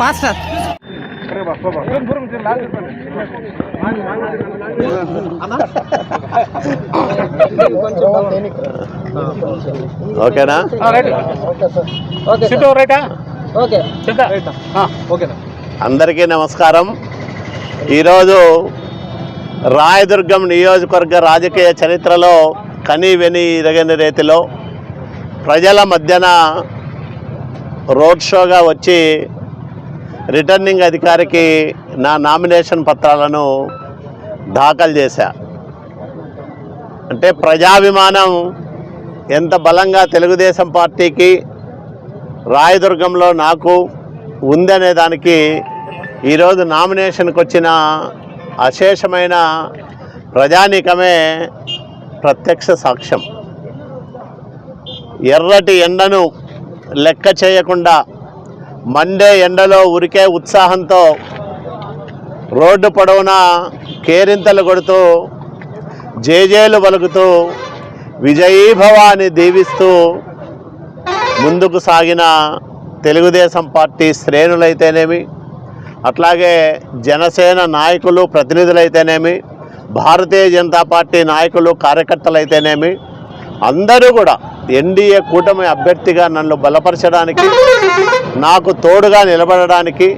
Faster ఓకేనా? అందరికీ నమస్కారం. ఈరోజు రాయదుర్గం నియోజకవర్గ రాజకీయ చరిత్రలో కని వెని ఇరగని రీతిలో ప్రజల మధ్యన రోడ్ షోగా వచ్చి రిటర్నింగ్ అధికారికి నా నామినేషన్ పత్రాలను దాఖలు చేశా. అంటే ప్రజాభిమానం ఎంత బలంగా తెలుగుదేశం పార్టీకి రాయదుర్గంలో నాకు ఉందనే దానికి ఈరోజు నామినేషన్కి వచ్చిన అశేషమైన ప్రజానీకమే ప్రత్యక్ష సాక్ష్యం. ఎర్రటి ఎండను లెక్క చేయకుండా మండే ఎండలో ఉరికే ఉత్సాహంతో రోడ్డు పొడవునా కేరింతలు కొడుతూ జేజేలు పలుకుతూ విజయీభవాన్ని దీవిస్తూ ముందుకు సాగిన తెలుగుదేశం పార్టీ శ్రేణులైతేనేమి అట్లాగే జనసేన నాయకులు ప్రతినిధులైతేనేమి భారతీయ జనతా పార్టీ నాయకులు కార్యకర్తలైతేనేమి అందరూ కూడా ఎన్డీఏ కూటమి అభ్యర్థిగా నన్ను బలపరచడానికి నాకు తోడుగా నిలబడడానికి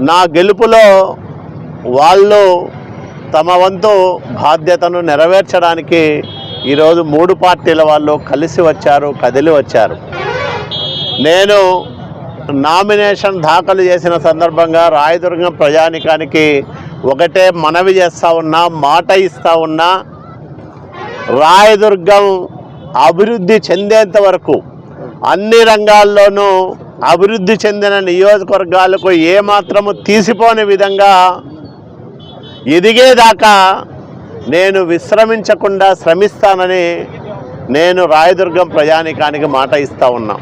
నా గెలుపులో వాళ్ళు తమ వంతు బాధ్యతను నెరవేర్చడానికి ఈరోజు మూడు పార్టీల వాళ్ళు కలిసి వచ్చారు కదిలి వచ్చారు. నేను నామినేషన్ దాఖలు చేసిన సందర్భంగా రాయదుర్గం ప్రజానికానికి ఒకటే మనవి చేస్తూ ఉన్నా మాట ఇస్తూ ఉన్నా రాయదుర్గం అభివృద్ధి చెందేంత వరకు అన్ని రంగాల్లోనూ అభివృద్ధి చెందిన నియోజకవర్గాలకు ఏమాత్రము తీసిపోని విధంగా ఎదిగేదాకా నేను విశ్రమించకుండా శ్రమిస్తానని నేను రాయదుర్గం ప్రయాణికానికి మాట ఇస్తా ఉన్నా.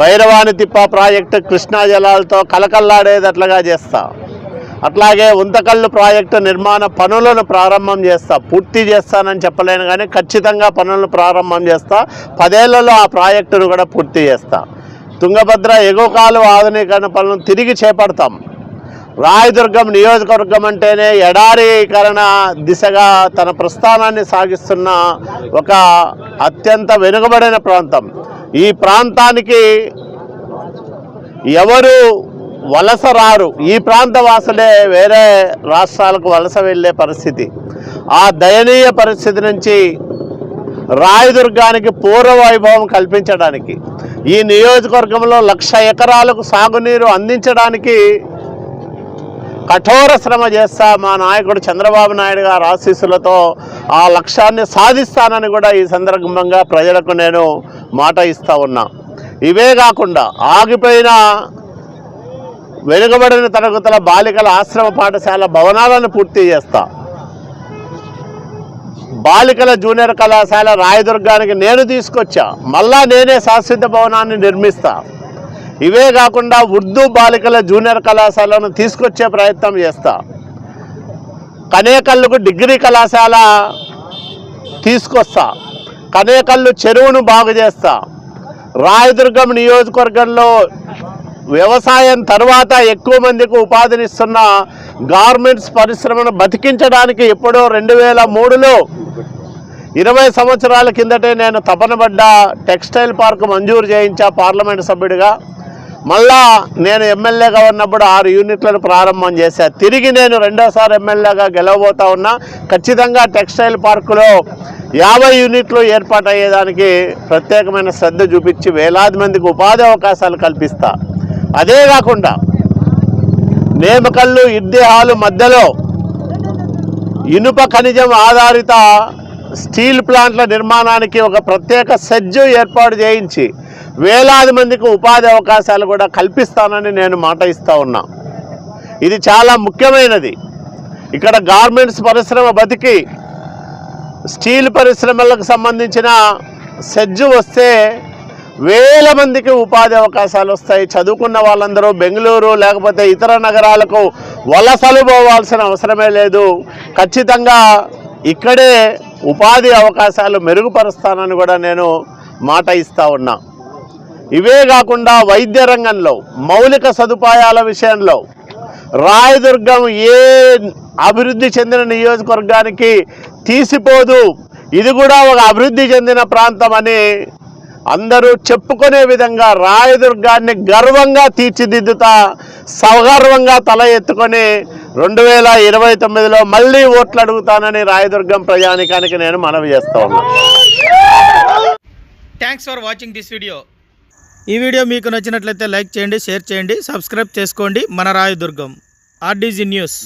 భైరవాణి తిప్ప ప్రాజెక్టు కృష్ణా జలాలతో కలకల్లాడేదట్లుగా చేస్తాను అట్లాగే ఉంతకల్లు ప్రాజెక్టు నిర్మాణ పనులను ప్రారంభం చేస్తా పూర్తి చేస్తానని చెప్పలేను కానీ ఖచ్చితంగా పనులను ప్రారంభం చేస్తా పదేళ్ళలో ఆ ప్రాజెక్టును కూడా పూర్తి చేస్తా. తుంగభద్ర ఎగువ కాలువ ఆధునీకరణ పనులను తిరిగి చేపడతాం. రాయదుర్గం నియోజకవర్గం అంటేనే ఎడారీకరణ దిశగా తన ప్రస్థానాన్ని సాగిస్తున్న ఒక అత్యంత వెనుకబడిన ప్రాంతం. ఈ ప్రాంతానికి ఎవరు వలస రారు ఈ ప్రాంత వాసులే వేరే రాష్ట్రాలకు వలస వెళ్ళే పరిస్థితి. ఆ దయనీయ పరిస్థితి నుంచి రాయదుర్గానికి పూర్వ వైభవం కల్పించడానికి ఈ నియోజకవర్గంలో లక్ష ఎకరాలకు సాగునీరు అందించడానికి కఠోర శ్రమ చేస్తా మా నాయకుడు చంద్రబాబు నాయుడు గారి ఆశీస్సులతో ఆ లక్ష్యాన్ని సాధిస్తానని కూడా ఈ సందర్భంగా ప్రజలకు నేను మాట ఇస్తా ఉన్నా. ఇవే కాకుండా ఆగిపోయిన వెనుకబడిన తరగతుల బాలికల ఆశ్రమ పాఠశాల భవనాలను పూర్తి చేస్తా. బాలికల జూనియర్ కళాశాల రాయదుర్గానికి నేను తీసుకొచ్చా. మళ్ళా నేనే శాశ్వత భవనాన్ని నిర్మిస్తా. ఇవే కాకుండా ఉర్దూ బాలికల జూనియర్ కళాశాలను తీసుకొచ్చే ప్రయత్నం చేస్తా. కనేకల్లుకు డిగ్రీ కళాశాల తీసుకొస్తా. కనేకల్లు చెరువును బాగు చేస్తా. రాయదుర్గం నియోజకవర్గంలో వ్యవసాయం తర్వాత ఎక్కువ మందికి ఉపాధినిస్తున్న గార్మెంట్స్ పరిశ్రమను బతికించడానికి ఎప్పుడో రెండు వేల మూడులో ఇరవై సంవత్సరాల కిందటే నేను తపనబడ్డ టెక్స్టైల్ పార్క్ మంజూరు చేయించా పార్లమెంట్ సభ్యుడిగా. మళ్ళా నేను ఎమ్మెల్యేగా ఉన్నప్పుడు ఆరు యూనిట్లను ప్రారంభం చేశా. తిరిగి నేను రెండోసారి ఎమ్మెల్యేగా గెలవబోతా ఉన్నా ఖచ్చితంగా టెక్స్టైల్ పార్కులో యాభై యూనిట్లు ఏర్పాటు అయ్యేదానికి ప్రత్యేకమైన శ్రద్ధ చూపించి వేలాది మందికి ఉపాధి అవకాశాలు కల్పిస్తా. అదే కాకుండా నేమకల్లు ఇద్దేహాలు మధ్యలో ఇనుప ఖనిజం ఆధారిత స్టీల్ ప్లాంట్ల నిర్మాణానికి ఒక ప్రత్యేక సెజ్జు ఏర్పాటు చేయించి వేలాది మందికి ఉపాధి అవకాశాలు కూడా కల్పిస్తానని నేను మాట ఇస్తూ ఉన్నా. ఇది చాలా ముఖ్యమైనది. ఇక్కడ గార్మెంట్స్ పరిశ్రమ బతికి స్టీల్ పరిశ్రమలకు సంబంధించిన సెజ్జు వస్తే వేల మందికి ఉపాధి అవకాశాలు వస్తాయి. చదువుకున్న వాళ్ళందరూ బెంగళూరు లేకపోతే ఇతర నగరాలకు వలసలు పోవాల్సిన అవసరమే లేదు. ఖచ్చితంగా ఇక్కడే ఉపాధి అవకాశాలు మెరుగుపరుస్తానని కూడా నేను మాట ఇస్తా ఉన్నా. ఇవే కాకుండా వైద్య రంగంలో మౌలిక సదుపాయాల విషయంలో రాయదుర్గం ఏ అభివృద్ధి చెందిన నియోజకవర్గానికి తీసిపోదు. ఇది కూడా ఒక అభివృద్ధి చెందిన ప్రాంతం అని అందరూ చెప్పుకునే విధంగా రాయదుర్గాన్ని గర్వంగా తీర్చిదిద్దుతా సగర్వంగా తల ఎత్తుకొని రెండు వేల ఇరవై తొమ్మిదిలో మళ్ళీ ఓట్లు అడుగుతానని రాయదుర్గం ప్రజానికానికి నేను మనవి చేస్తా ఉన్నాను thanks for watching this video ఈ వీడియో మీకు నచ్చినట్లయితే లైక్ చేయండి షేర్ చేయండి సబ్స్క్రైబ్ చేసుకోండి. మన రాయదుర్గం ఆర్డీజీ న్యూస్.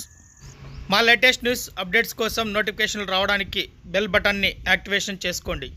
మా లేటెస్ట్ న్యూస్ అప్డేట్స్ కోసం నోటిఫికేషన్లు రావడానికి బెల్ బటన్ని యాక్టివేషన్ చేసుకోండి.